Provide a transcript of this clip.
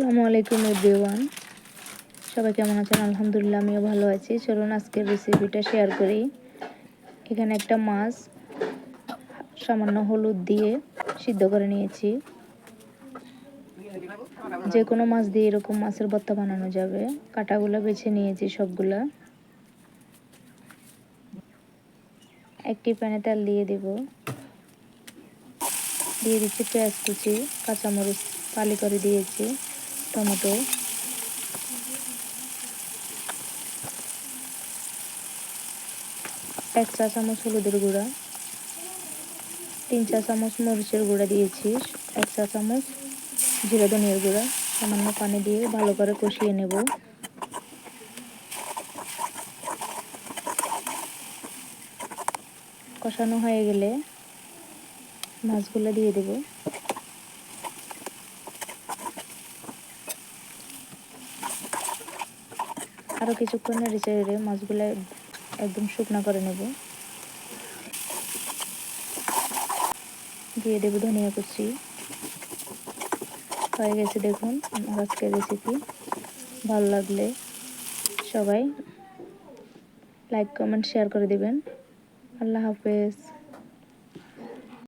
আসসালামু আলাইকুম, এভরিওয়ান। সবাই কেমন আছেন? আলহামদুলিল্লাহ, আমিও ভালো আছি। চলুন আজকের রেসিপিটা শেয়ার করি। এখানে একটা মাছ সামান্য হলুদ দিয়ে সিদ্ধ করে নিয়েছি। যে কোনো মাছ দিয়ে এরকম মাছের ভর্তা বানানো যাবে। কাটাগুলো বেছে নিয়েছি সবগুলা। একটি প্যানে তেল দিয়ে দেব। দিয়ে দিচ্ছি পেঁয়াজ কুচি, কাঁচামরিচ, ফালি করে দিয়েছি। টমেটো। এক চা চামচ হলুদের গুঁড়া। তিন চা চামচ মরিচের গুঁড়া দিয়েছি। এক চা চামচ জিরা ধনিয়ার গুঁড়া। সামান্য পানি দিয়ে ভালো করে কষিয়ে নেব। কষানো হয়ে গেলে মাছগুলো দিয়ে দেব। আরও কিছুক্ষণ নেড়ে চেড়ে মাছগুলো একদম শুকনা করে নেব। দিয়ে দেবো ধনিয়া কুচি। হয়ে গেছে দেখুন আজকের রেসিপি ভালো লাগলে সবাই লাইক কমেন্ট শেয়ার করে দেবেন। আল্লাহ হাফেজ।